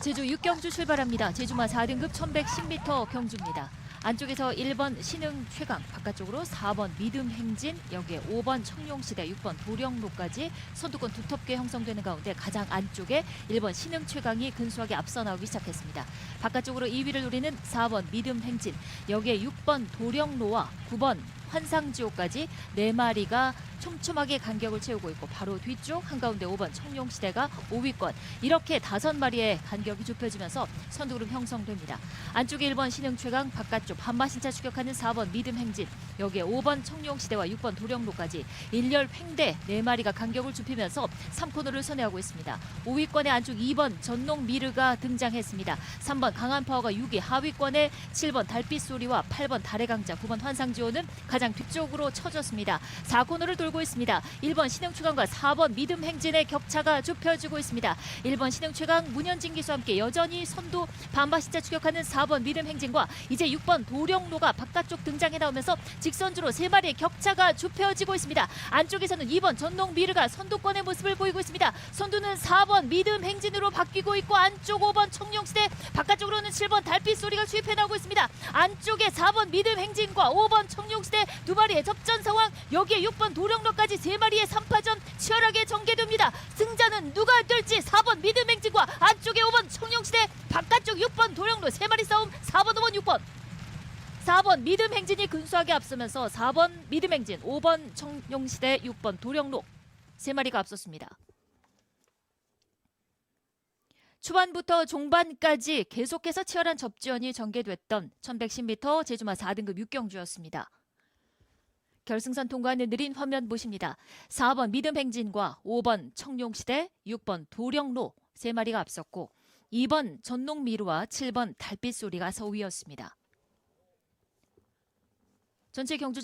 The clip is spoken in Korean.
제주 6경주 출발합니다. 제주마 4등급 1110m 경주입니다. 안쪽에서 1번 신흥 최강, 바깥쪽으로 4번 믿음 행진, 여기에 5번 청룡시대, 6번 도령로까지 선두권 두텁게 형성되는 가운데 가장 안쪽에 1번 신흥 최강이 근소하게 앞서 나오기 시작했습니다. 바깥쪽으로 2위를 노리는 4번 믿음 행진, 여기에 6번 도령로와 9번 환상지옥까지 네 마리가 촘촘하게 간격을 채우고 있고 바로 뒤쪽 한가운데 5번 청룡시대가 5위권 이렇게 다섯 마리의 간격이 좁혀지면서 선두그룹 형성됩니다. 안쪽에 1번 신흥최강 바깥쪽 반마신차 추격하는 4번 믿음행진 여기에 5번 청룡시대와 6번 도령로까지 일렬 횡대 네 마리가 간격을 좁히면서 3코너를 선회하고 있습니다. 5위권의 안쪽 2번 전농 미르가 등장했습니다. 3번 강한파워가 6위 하위권에 7번 달빛 소리와 8번 달의 강자 9번 환상지호는 가장 뒤쪽으로 쳐졌습니다. 4코너를 돌고 있습니다. 1번 신흥최강과 4번 믿음 행진의 격차가 좁혀지고 있습니다. 1번 신흥최강 문현진 기수와 함께 여전히 선두 반바시자 추격하는 4번 믿음 행진과 이제 6번 도령로가 바깥쪽 등장해 나오면서 직선주로 세 마리의 격차가 좁혀지고 있습니다. 안쪽에서는 2번 전농 미르가 선두권의 모습을 보이고 있습니다. 선두는 4번 믿음 행진으로 바뀌고 있고 안쪽 5번 청룡시대 바깥쪽으로는 7번 달빛 소리가 수입해 나오고 있습니다. 안쪽에 4번 믿음 행진과 5번 청룡시대 두 마리의 접전 상황 여기에 6번 도령 로까지 세 마리의 3파전 치열하게 전개됩니다. 승자는 누가 될지 4번 믿음행진과 안쪽에 5번 청룡시대 바깥쪽 6번 도령로 세 마리 싸움 4번 5번 6번 4번 믿음행진이 근소하게 앞서면서 4번 믿음행진 5번 청룡시대 6번 도령로 세 마리가 앞섰습니다. 초반부터 종반까지 계속해서 치열한 접전이 전개됐던 1110m 제주마 4등급 6경주였습니다. 결승선 통과하는 느린 화면 보십니다. 4번 믿음 행진과 5번 청룡시대, 6번 도령로 세 마리가 앞섰고 2번 전농미루와 7번 달빛 소리가 서위였습니다. 전체 경주